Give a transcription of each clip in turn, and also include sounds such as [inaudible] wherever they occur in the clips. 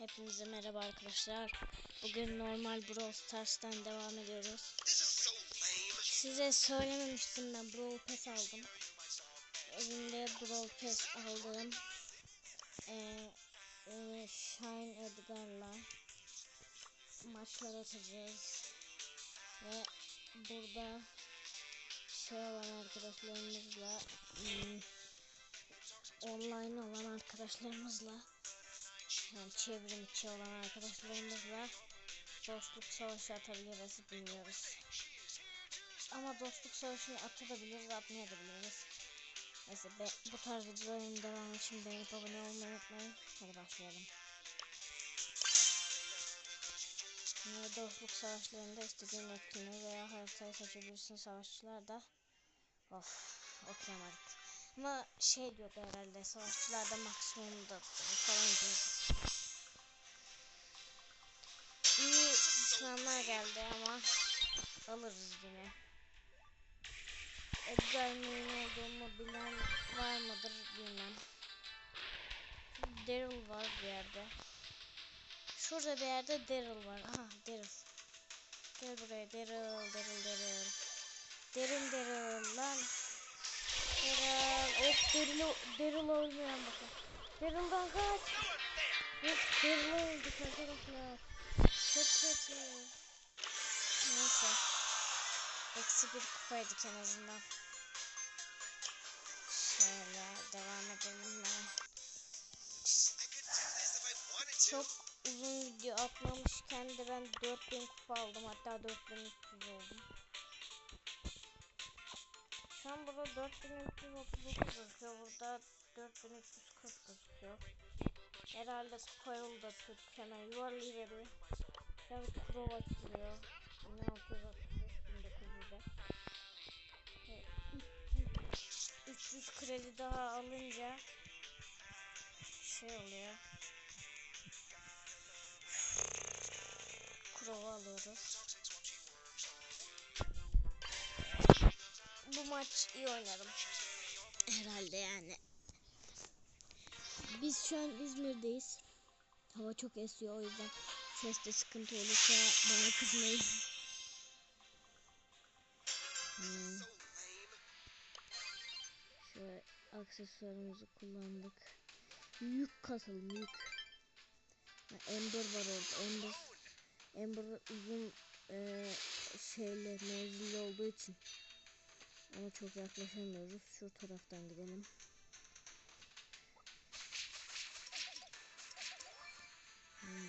Hepinize merhaba arkadaşlar. Bugün normal Brawl Stars'tan devam ediyoruz. Size söylememiştim ben Brawl Pass aldım. Evimde Brawl Pass aldım. Ee, e, Shine Edgar'la maçlar atacağız. Ve burada şey olan arkadaşlarımızla hmm, online olan arkadaşlarımızla yani çevrim içi olan arkadaşlarımızla dostluk savaşı atabiliriz bilmiyoruz. Ama dostluk savaşını atabiliriz atmayabiliriz. Neyse be, bu tarz videoların devamı için beğenip abone olmayı unutmayın. Hadi başlayalım. Yine dostluk savaşlarında istediğin etkinliği veya haritayı seçebilirsin savaşçılar da. Of okuyamadık. Ama şey diyordu herhalde savaşçılarda maksimumda falan diyordu. İyi düşmanlar geldi ama alırız yine. Edgar neyin olduğumu bilen var mıdır bilmem. Daryl var bir yerde. Şurada bir yerde Daryl var. Aha Daryl. Gel buraya Daryl, Daryl, Daryl. Derin Daryl lan. Daryl. Of Daryl, Daryl olmayan bakın. Daryl'dan kaç. Of Daryl öldük arkadaşlar. Çok kötü. Neyse. Eksi bir kupaydık en azından. Şöyle devam edelim ben. Çok uzun video atmamışken de ben 4000 kupa aldım. Hatta 4300 oldum. An burada 4339 gözüküyor. Burada 4340 gözüküyor. Herhalde Coil da Türk hemen yuvarlayıveriyor. Biraz kuro açılıyor. 1665 1900'e. 300 kredi daha alınca şey oluyor. Kurova alıyoruz. Bu maç iyi oynarım. Herhalde yani. Biz şu an İzmir'deyiz. Hava çok esiyor o yüzden seste sıkıntı olursa bana kızmayın. Hmm. Şöyle aksesuarımızı kullandık. Yük kasalım yük. Ember var orada. Ember, Ember uzun e, şeyle menzilli olduğu için ama çok yaklaşamıyoruz. Şu taraftan gidelim.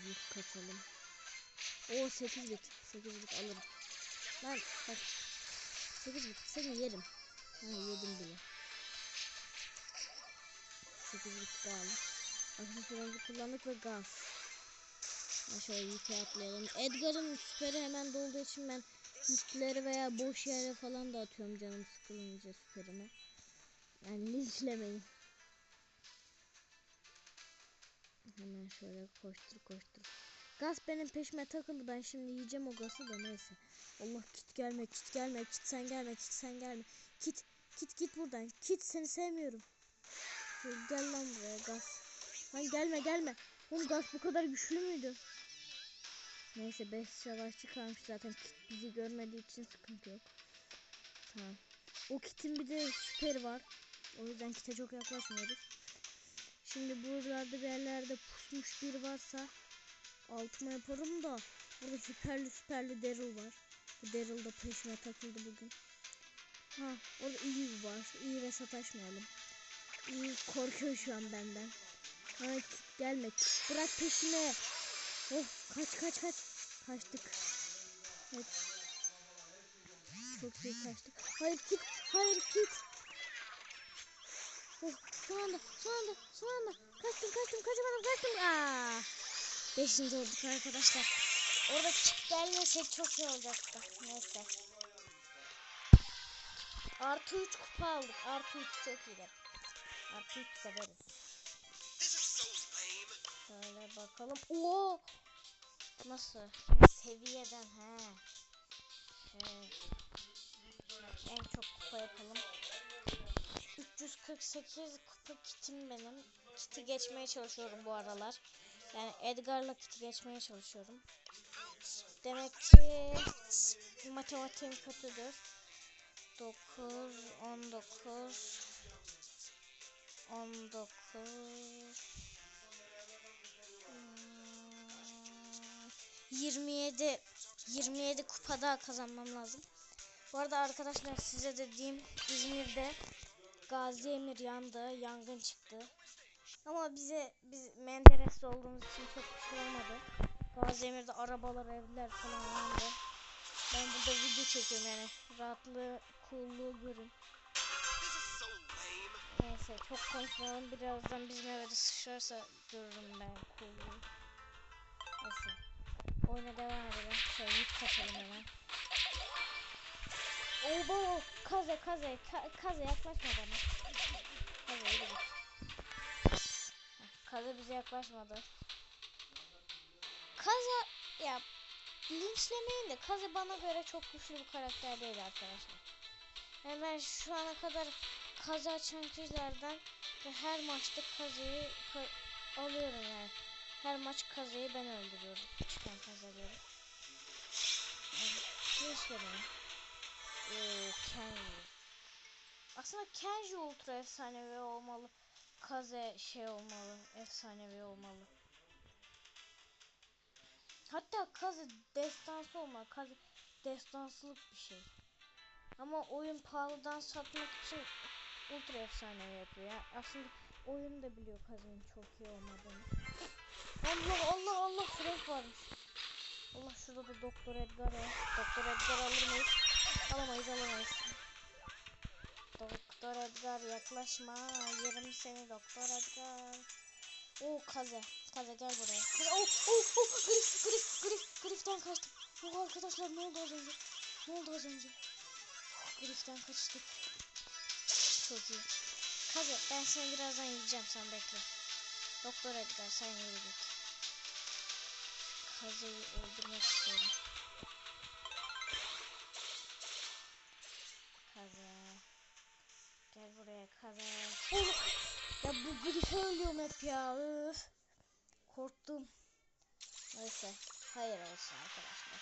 Yük kasalım. O 8 bit. 8 bit alırım. Lan bak. 8 bit. Seni yerim. Ha yedim bile. 8 bit daha aldım. Aksesuarımızı kullandık ve gaz. Aşağıya yüke atlayalım. Edgar'ın süperi hemen dolduğu için ben yükleri veya boş yere falan da atıyorum canım sıkılınca süperime. Yani linçlemeyin. Hemen şöyle koştur koştur. Gaz benim peşime takıldı. Ben şimdi yiyeceğim o gazı da neyse. Allah kit gelme kit gelme kit sen gelme kit sen gelme. Kit kit git buradan. Kit seni sevmiyorum. Gel lan buraya gaz. Lan gelme gelme. Oğlum gaz bu kadar güçlü müydü? Neyse 5 savaşçı kalmış zaten kit bizi görmediği için sıkıntı yok. Tamam. O kitin bir de süperi var. O yüzden kite çok yaklaşmıyoruz. Şimdi buralarda bir yerlerde pusmuş biri varsa altıma yaparım da burada süperli süperli Daryl var. Bu Daryl da peşime takıldı bugün. Ha orada iyi var. İyi ve sataşmayalım. İyi korkuyor şu an benden. Hayır gelme. Bırak peşime. Oh kaç kaç kaç. Kaçtık. Evet. Çok iyi kaçtık. Hayır git. Hayır git. Oh şu anda şu anda şu anda. Kaçtım kaçtım kaçamadım kaçtım. Aa. Beşinci olduk arkadaşlar. Orada çık gelmesek çok iyi olacaktı. Neyse. Artı 3 kupa aldık. Artı 3 çok iyi. Artı 3 severiz. Şöyle bakalım. Oo! Nasıl? Seviyeden he. Şey. En çok kupa yapalım. 348 kupa kitim benim. Kiti geçmeye çalışıyorum bu aralar. Yani Edgar'la Kit'i geçmeye çalışıyorum. Demek ki matematiğim kötüdür. 9, 19, 19, 27, 27 kupa daha kazanmam lazım. Bu arada arkadaşlar size de diyeyim İzmir'de Gazi Emir yandı, yangın çıktı. Ama bize biz Menderes'te olduğumuz için çok bir şey olmadı. Gazi Emir'de arabalar, evler falan yandı. Ben burada video çekiyorum yani. Rahatlığı, coolluğu görün. Neyse çok konuşmayalım. Birazdan bizim eve de sıçrarsa görürüm ben coolluğu. Oyuna devam edelim. Şey yük kaçalım hemen. Oba! Kaze kaze ka- kaze yaklaşma bana. Kaze yürü git. Kaze bize yaklaşmadı. Kaze ya linçlemeyin de Kaze bana göre çok güçlü bir karakter değil arkadaşlar. Yani ben şu ana kadar Kaze açan ve her maçta Kaze'yi ka- alıyorum yani. Her maç Kaze'yi ben öldürüyorum. Çıkan Kaze'leri. Yani, linçlemeyin. Ee, Kenji. Aslında Kenji ultra efsanevi olmalı. Kaze şey olmalı. Efsanevi olmalı. Hatta Kaze destansı olmalı. Kaze destansılık bir şey. Ama oyun pahalıdan satmak için ultra efsanevi yapıyor. Yani aslında oyun da biliyor Kaze'nin çok iyi olmadığını. Allah Allah Allah Frank varmış. Allah şurada da Doktor Edgar var. Doktor Edgar alır mıyız? Alamayız alamayız. Doktor Edgar yaklaşma. Yerim seni Doktor Edgar. Oo Kaze. Kaze gel buraya. Kaze. Oh oh oh grif grif grif griften kaçtım. Oh arkadaşlar ne oldu az önce? Ne oldu az önce? Griften kaçtık. Çok iyi. Kaze ben seni birazdan yiyeceğim sen bekle. Doktor Edgar sen yürü git. Kaze'yi öldürmek istiyorum. Kaze. Gel buraya Kaze. Oh! Ya bu grife ölüyorum hep ya. Öf. Korktum. Neyse. Hayır olsun arkadaşlar.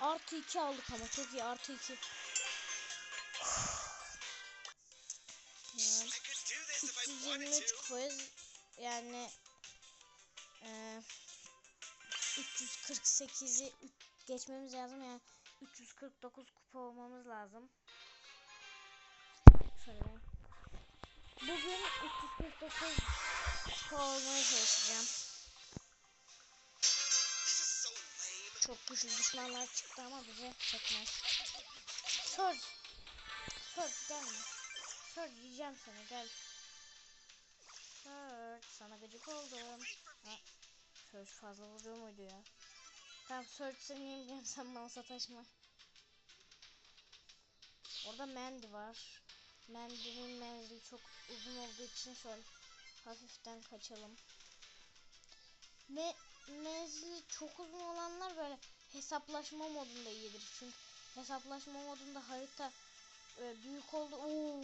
Artı 2 aldık ama çok iyi artı 2. Yani I could do this if I wanted 323 to. Yani eee 348'i üç- geçmemiz lazım yani 349 kupa olmamız lazım. Şöyle. Bugün 349 kupa olmaya çalışacağım. Çok güçlü düşmanlar çıktı ama bize çekmez. Sor. Sor gelme. Sor diyeceğim sana gel. Sor sana gıcık oldum. Ha. Sor fazla vuruyor muydu ya? Tamam Sor seni sen bana sataşma. Orada Mandy var. Mandy'nin menzili çok uzun olduğu için şöyle hafiften kaçalım. Me menzili çok uzun olanlar böyle hesaplaşma modunda iyidir. Çünkü hesaplaşma modunda harita e, büyük oldu. Oo,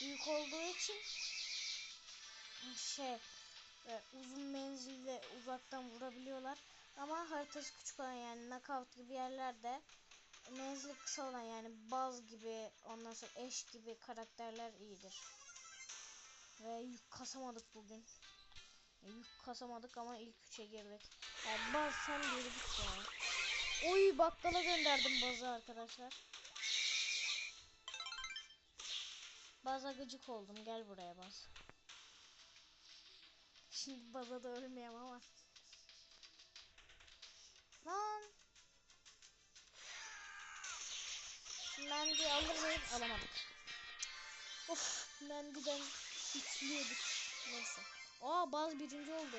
büyük olduğu için şey e, uzun menzilde uzaktan vurabiliyorlar. Ama haritası küçük olan yani knockout gibi yerlerde menzili kısa olan yani baz gibi ondan sonra eş gibi karakterler iyidir. Ve yük kasamadık bugün. E, Yük kasamadık ama ilk üçe girdik. Yani baz sen geri git ya. Oy bakkala gönderdim bazı arkadaşlar. Baza gıcık oldum. Gel buraya baz. Şimdi baza da ölmeyeyim ama. Lan. Mendi alır mıyım? Alamadık. Of Mendi'den içliyorduk. Neyse. Aa Baz birinci oldu.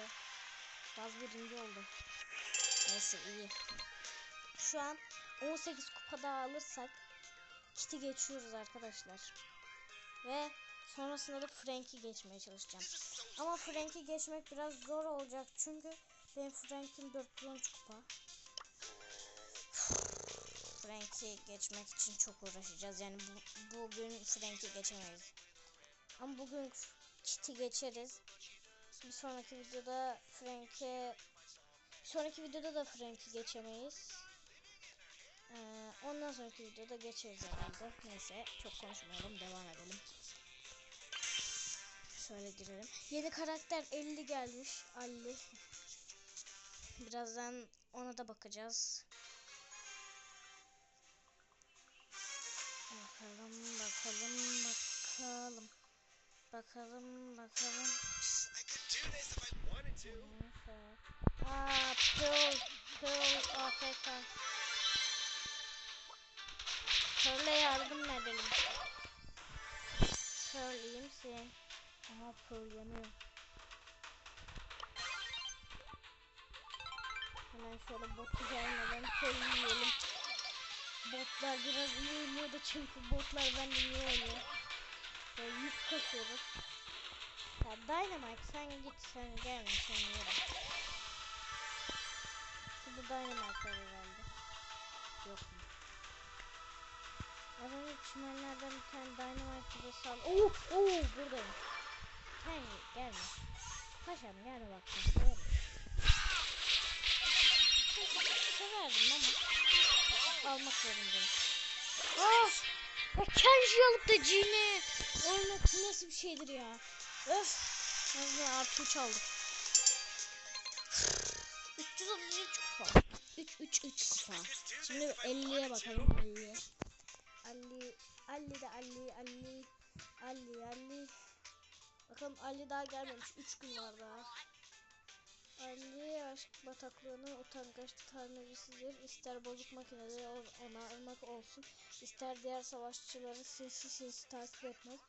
Baz birinci oldu. Neyse iyi. Şu an 18 kupa daha alırsak Kit'i geçiyoruz arkadaşlar. Ve sonrasında da Frank'i geçmeye çalışacağım. Ama Frank'i geçmek biraz zor olacak çünkü benim Frank'im 413 kupa. Frank'i geçmek için çok uğraşacağız. Yani bu, bugün Frank'i geçemeyiz. Ama bugün Kit'i geçeriz. Bir sonraki videoda Frank'e bir sonraki videoda da Frank'i geçemeyiz. Ee, ondan sonraki videoda geçeriz herhalde. Neyse çok konuşmayalım devam edelim. Şöyle girelim. Yeni karakter 50 gelmiş. Ali. Birazdan ona da bakacağız. Bakalım bakalım bakalım. Bakalım bakalım. Aa, Pearl, Pearl AFK. Pearl'e yardım edelim. İyi misin? Aha Pearl yanıyor. Hemen şöyle botu gelmeden Pearl'ü yiyelim. Botlar biraz iyi oynuyor da çünkü botlar benden iyi oynuyor. Böyle yük kasıyoruz. Ya Dynamite sen git sen gelme sen yere. Şurada Dynamite var herhalde. Yok mu? Az önce çimenlerden bir tane Dynamite bize sal. Oo, oo buradayım. Sen gelme. Paşam gelme bak. Severdim ama almak zorundayım. Ah! Ya Kenji alıp da Jin'i oynamak nasıl bir şeydir ya? Öf! Neyse artı 3 aldık. 333 kupa. 3 3 3 kupa. Şimdi 50'ye bakalım 50'ye. Ali Ali de Ali Ali Ali Ali. Bakalım Ali daha gelmemiş. 3 gün var daha. Ali aşk bataklığının utangaç tanrıcısıdır. İster bozuk makineleri o- onarmak olsun. ister diğer savaşçıları sinsi sinsi takip etmek.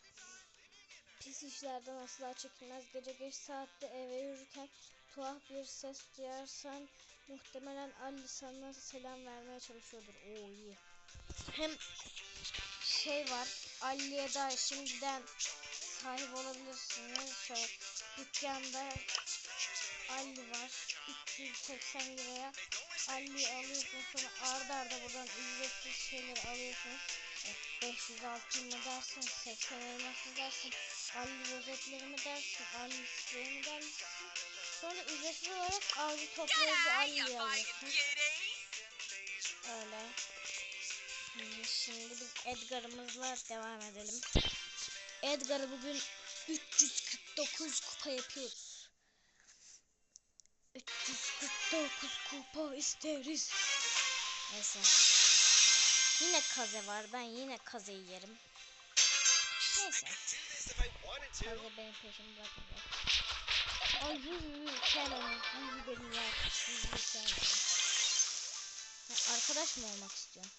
Pis işlerden asla çekinmez. Gece geç saatte eve yürürken tuhaf bir ses duyarsan muhtemelen Ali sana selam vermeye çalışıyordur. Oo iyi. Hem şey var. Ali'ye da şimdiden sahip olabilirsiniz. Şöyle dükkanda Ali var. 280 liraya Ali alıyorsunuz. Sonra arda arda buradan ücretsiz şeyler alıyorsunuz. Evet, 500 altın mı dersin, 80 elmas mı dersin, Ali rozetleri mi dersin, Ali spreyi mi dersin. Sonra ücretsiz olarak avcı toplayıcı Ali'yi alıyorsun. Öyle. Şimdi biz Edgar'ımızla devam edelim. Edgar'ı bugün 349 kupa yapıyoruz. 349 kupa isteriz. Neyse. Yine kaze var. Ben yine kazeyi yerim. Neyse. Kaze benim peşimi bırakmayacak. Ay yüzü sen onu. Yüzü benim ya. Yüzü arkadaş mı olmak istiyorsun?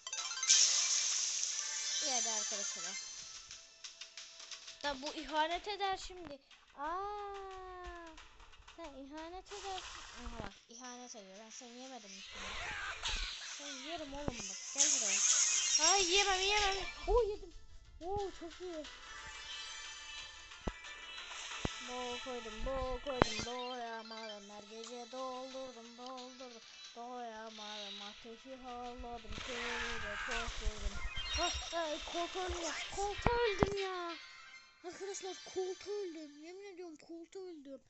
Ya da arkadaş olalım. Da bu ihanet eder şimdi. Aa, sen ihanet edersin. Aha bak ihanet ediyor. Ben seni yemedim mi şimdi? Sen yerim oğlum bak. Gel buraya. Ay yemem yemem. Oo yedim. Oo çok iyi. Bo koydum, bo koydum, doyamadım. Her gece doldurdum, doldurdum. Doyamadım, ateşi harladım, şöyle koşturdum. Ah, ay, koltuğa öldüm ya. Koltuğa öldüm ya. Arkadaşlar koltuğa öldüm. Yemin ediyorum koltuğa öldüm.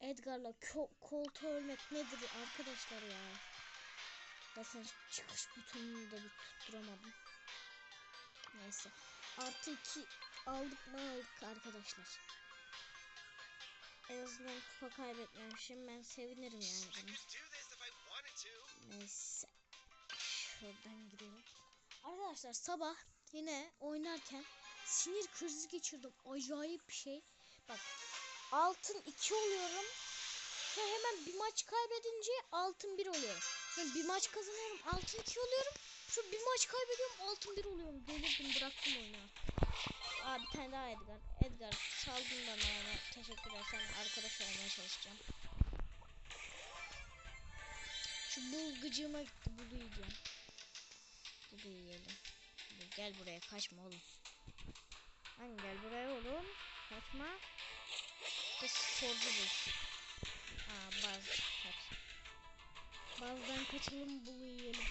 Edgar'la ko- koltuğa ölmek nedir arkadaşlar ya. Zaten çıkış butonunu da bir tutturamadım. Neyse. Artı iki aldık mı aldık arkadaşlar. En azından kupa kaybetmemişim. Ben sevinirim yani to. Neyse. Şuradan gidelim. Arkadaşlar sabah yine oynarken sinir krizi geçirdim. Acayip bir şey. Bak altın 2 oluyorum. Ve hemen bir maç kaybedince altın 1 oluyorum. Sonra bir maç kazanıyorum altın 2 oluyorum. Şu bir maç kaybediyorum altın 1 oluyorum. Delirdim bıraktım oyunu. Aa bir tane daha Edgar. Edgar saldın bana yani. Teşekkürler. Seninle arkadaş olmaya çalışacağım. Şu bul gıcığıma gitti. Bulu yiyeceğim. Bulu yiyelim. Gel buraya kaçma oğlum. Lan gel buraya oğlum. Kaçma. Bu sporcu bu. Aa baz kaç. Bazdan kaçalım bulu yiyelim.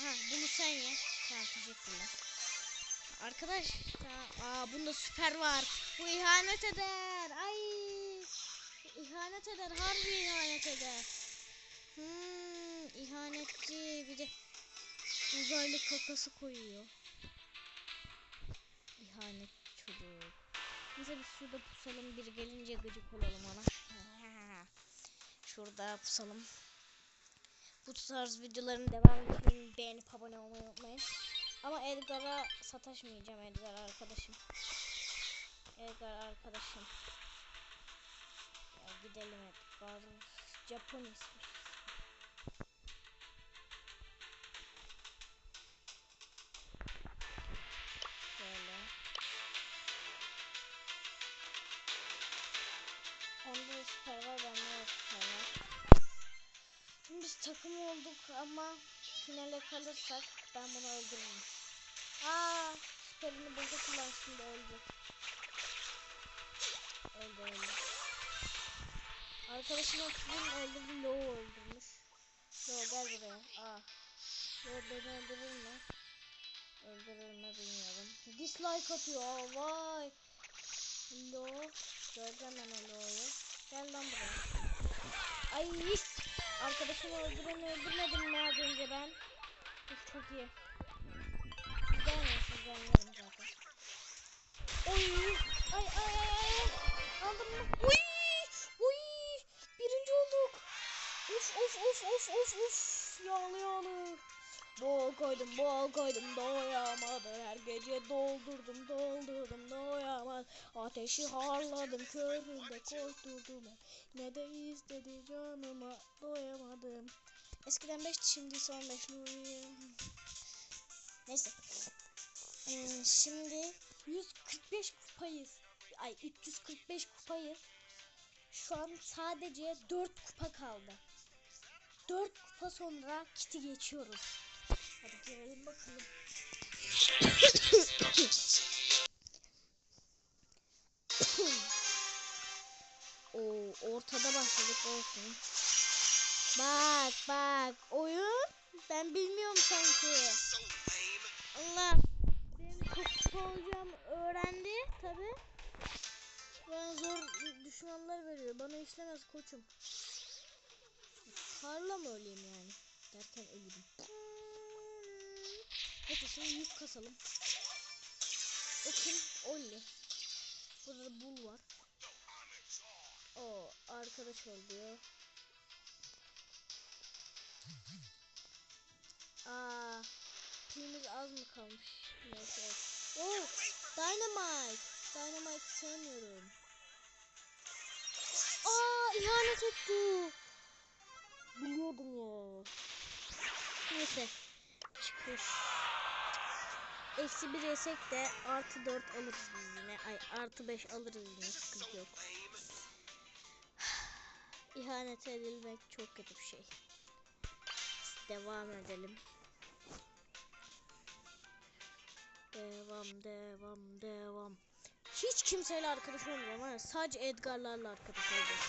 Ha bunu sen ye. Tamam teşekkürler. Arkadaş aa bunda süper var. Bu ihanet eder. Ay. İhanet eder. Harbi ihanet eder. Hmm, ihanetçi. Bir de uzaylı kakası koyuyor. İhanet çocuk. Neyse biz şurada pusalım. Biri gelince gıcık olalım ona. [laughs] Şurada pusalım. Bu tarz videoların devamı için beğenip abone olmayı unutmayın. Ama Edgar'a sataşmayacağım Edgar arkadaşım. Edgar arkadaşım. Ya gidelim Edgar. Japon ismi. Takım olduk ama finale kalırsak ben bunu öldürürüm. Aa, süperini boşa kullansın da öldü. Öldü öldü. Arkadaşım oksijen öldürdü, Low öldürmüş. Low gel buraya. Aa. Low beni öldürür mü? Öldürür mü bilmiyorum. Dislike atıyor. Vay. Low. Göreceğim ben o Low'yu. Gel lan buraya. Ay Arkadaşımı öldüren öldürmedim mi az önce ben? Uf, çok iyi. Siz gelmeyin siz gelmeyin zaten. Oy! Ay ay ay ay! Aldım mı? Uy! Uy! Birinci olduk. Uf uf uf uf uf uf! Yağlı yağlı. Bol koydum bol koydum doyamadı her gece doldurdum doldurdum doyamadı ateşi harladım köründe koşturdum. Ne de istedi canıma doyamadım. Eskiden 5'ti şimdi son 5 neyse. Ee, şimdi 145 kupayız. Ay 345 kupayız. Şu an sadece 4 kupa kaldı. 4 kupa sonra kiti geçiyoruz Hadi bakalım. Oo, ortada başladık olsun. Bak bak oyun ben bilmiyorum sanki. Allah benim çok olacağım öğrendi tabi. Bana zor düşmanlar veriyor. Bana işlemez koçum. Karla mı öleyim yani? Derken ölürüm. Neyse şimdi yük kasalım. O kim? Olli. Burada da bul var. O arkadaş oluyor. Aa, pilimiz az mı kalmış? Neyse. Oh, Dynamite. Dynamite sevmiyorum. Aa, ihanet etti. Biliyordum ya. Neyse. Çıkış. Eksi bir yesek de artı dört alırız biz yine. Ay artı beş alırız yine. Sıkıntı yok. [sighs] İhanet edilmek çok kötü bir şey. Devam edelim. Devam, devam, devam. Hiç kimseyle arkadaş olmuyorum ama sadece Edgar'larla arkadaş olacağım.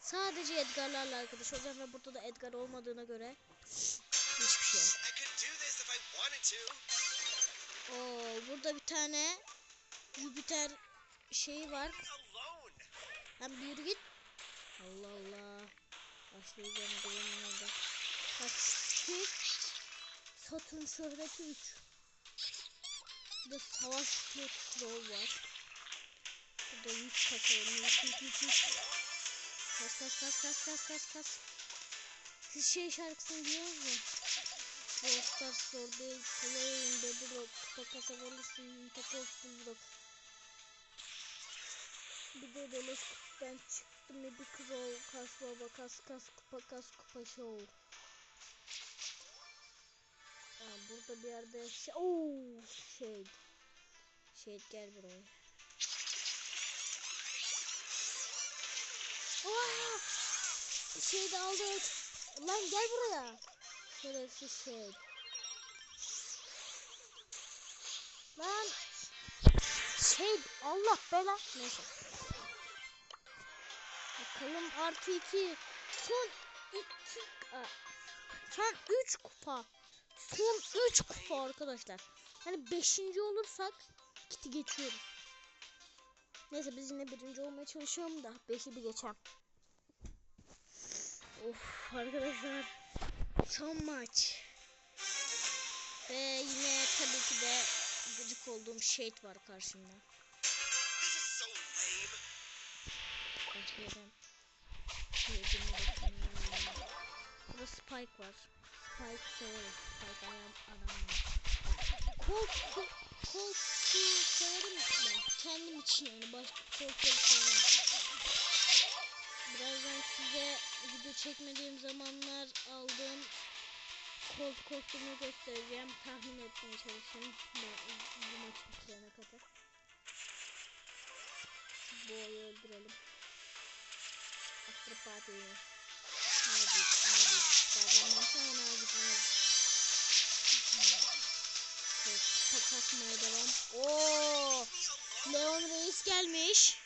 Sadece Edgar'larla arkadaş olacağım ve burada da Edgar olmadığına göre [sniffs] hiçbir şey. Oo, burada bir tane Jüpiter şeyi var. Lan bir yürü git. Allah Allah. Başlayacağım benim orada. Bak şu Satürn şöhreti 3. Burada savaş troll var. Burada yük kasalım. Yük yük yük yük. Kas kas kas kas kas kas kas. Siz şey şarkısını biliyor musunuz? Zor değil. Kolay oyun Bedrock. Kupa kasabilirsin. Takoz Bulldog. Bir de beleş kutudan çıktı mı bir kral kas baba kas kas kupa kas kupa show. Aa, burada bir yerde şey ooo şey şey gel buraya. Aa! Şey de aldık. Lan gel buraya. Şerefsiz şey. Lan şey Allah bela. Neyse. Bakalım artı iki. Son iki. Son üç kupa. Son üç kupa arkadaşlar. Hani beşinci olursak kiti geçiyoruz. Neyse biz yine birinci olmaya çalışıyorum da beşi bir geçem. Of arkadaşlar. Son maç. Ve yine tabii ki de gıcık olduğum Shade var karşımda. Tanıyorum. Burada Spike var. Spike severiz. Spike adam, adam var. Colt, Colt severim ben. Kendim için yani. Başka Colt'ları sevmem. Birazdan size video çekmediğim zamanlar aldığım Colt kostümü göstereceğim. Tahmin etmeye çalışın. Bu, maç bitirene kadar. Boğayı öldürelim. After party. Nazik, nazik. Zaten baksana nazik, nazik. Takasmaya devam. Oo! Leon Reis gelmiş.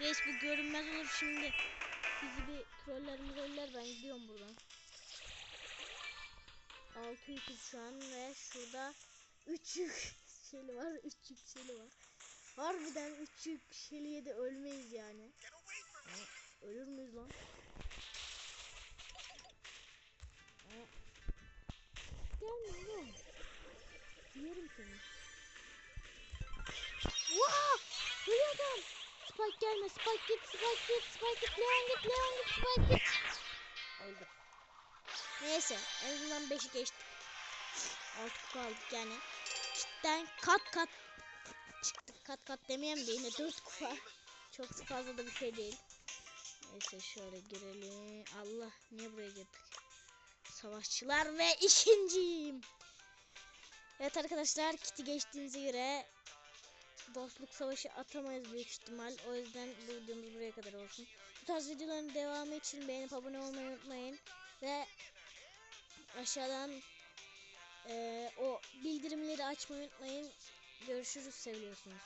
Reis bu görünmez olur şimdi. Bizi bir troller troller ben gidiyorum buradan. 6 yüküz şu an ve şurada 3 yük şeli var. 3 yük şeli var. Harbiden 3 yük şeliye de ölmeyiz yani. Me. Ölür müyüz lan? Aa. Gelme oğlum. Yerim seni. Vaa! Ölüyor adam. Spike gelme. Spike git. Spike git. Spike git. Leon git. Leon git. Spike git. Öldü. Neyse. En azından 5'i geçtik. 6 kupa aldık yani. Cidden kat kat çıktık. Kat kat demeyeyim de yine 4 kupa. Çok fazla da bir şey değil. Neyse şöyle girelim. Allah niye buraya girdik? Savaşçılar ve ikinciyim. Evet arkadaşlar kiti geçtiğinize göre dostluk savaşı atamayız büyük ihtimal. O yüzden bu videomuz buraya kadar olsun. Bu tarz videoların devamı için beğenip abone olmayı unutmayın. Ve aşağıdan eee, o bildirimleri açmayı unutmayın. Görüşürüz seviyorsunuz.